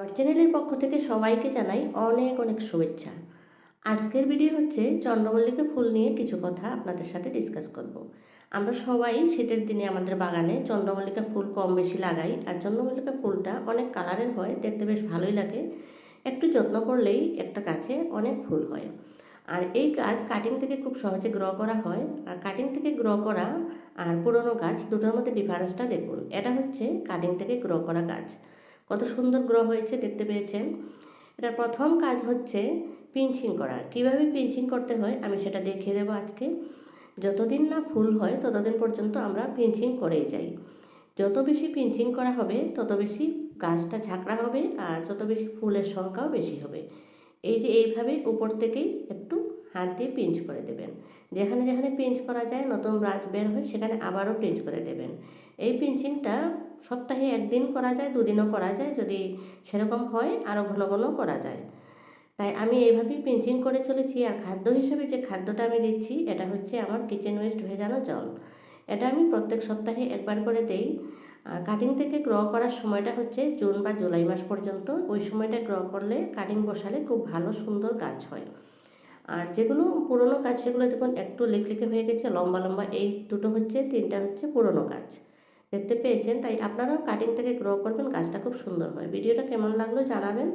আমার চ্যানেলের পক্ষ থেকে সবাইকে জানাই অনেক অনেক শুভেচ্ছা। আজকের ভিডিও হচ্ছে চন্দ্রমল্লিকা ফুল নিয়ে কিছু কথা আপনাদের সাথে ডিসকাস করব। আমরা সবাই শীতের দিনে আমাদের বাগানে চন্দ্রমল্লিকা ফুল কম বেশি লাগাই আর চন্দ্রমল্লিকা ফুলটা অনেক কালারের হয়, দেখতে বেশ ভালোই লাগে। একটু যত্ন করলেই একটা গাছে অনেক ফুল হয়। আর এই গাছ কাটিং থেকে খুব সহজে গ্র করা হয়। আর কাটিং থেকে গ্র করা আর পুরনো গাছ দুটোর মধ্যে ডিফারেন্সটা দেখুন। এটা হচ্ছে কাটিং থেকে গ্র করা গাছ। কত সুন্দর গ্রহ হয়েছে দেখতে পেয়েছেন। এটার প্রথম কাজ হচ্ছে পিঞ্চিং করা। কীভাবে পিঞ্চিং করতে হয় আমি সেটা দেখিয়ে দেবো আজকে। যতদিন না ফুল হয় ততদিন পর্যন্ত আমরা পিঞ্চিং করেই যাই। যত বেশি পিঞ্চিং করা হবে, তত বেশি গাছটা ঝাঁকড়া হবে আর যত বেশি ফুলের সংখ্যাও বেশি হবে। এই যে এইভাবে উপর থেকেই একটু হাত দিয়ে পিঞ্চ করে দেবেন। যেখানে যেখানে পিঞ্চ করা যায়, নতুন ব্রাঞ্চ বের হয় সেখানে আবারও পিঞ্চ করে দেবেন। এই পিঞ্চিংটা একদিন করা যায়, দুদিনও করা যায়, যদি সেরকম হয় আরও ঘন ঘন করা যায়। তাই আমি এইভাবেই পিঞ্চিং করে চলেছি আর খাদ্য হিসেবে যে খাদ্যটা আমি দিচ্ছি, এটা হচ্ছে আমার কিচেন ওয়েস্ট ভেজানো জল। এটা আমি প্রত্যেক সপ্তাহে একবার করে দেই। কাটিং থেকে গ্র করার সময়টা হচ্ছে জুন বা জুলাই মাস পর্যন্ত। ওই সময়টা গ্র করলে কাটিং বসালে খুব ভালো, সুন্দর গাছ হয়। আর যেগুলো পুরনো গাছ সেগুলো দেখুন, একটু লেকলেকে হয়ে গেছে, লম্বা লম্বা, এই দুটো হচ্ছে, তিনটা হচ্ছে পুরনো গাছ দেখতে পেয়েছেন, তাই আপনারাও কাটিং থেকে গ্রো করবেন, গাছটা খুব সুন্দর হয়। ভিডিওটা কেমন লাগল জানাবেন।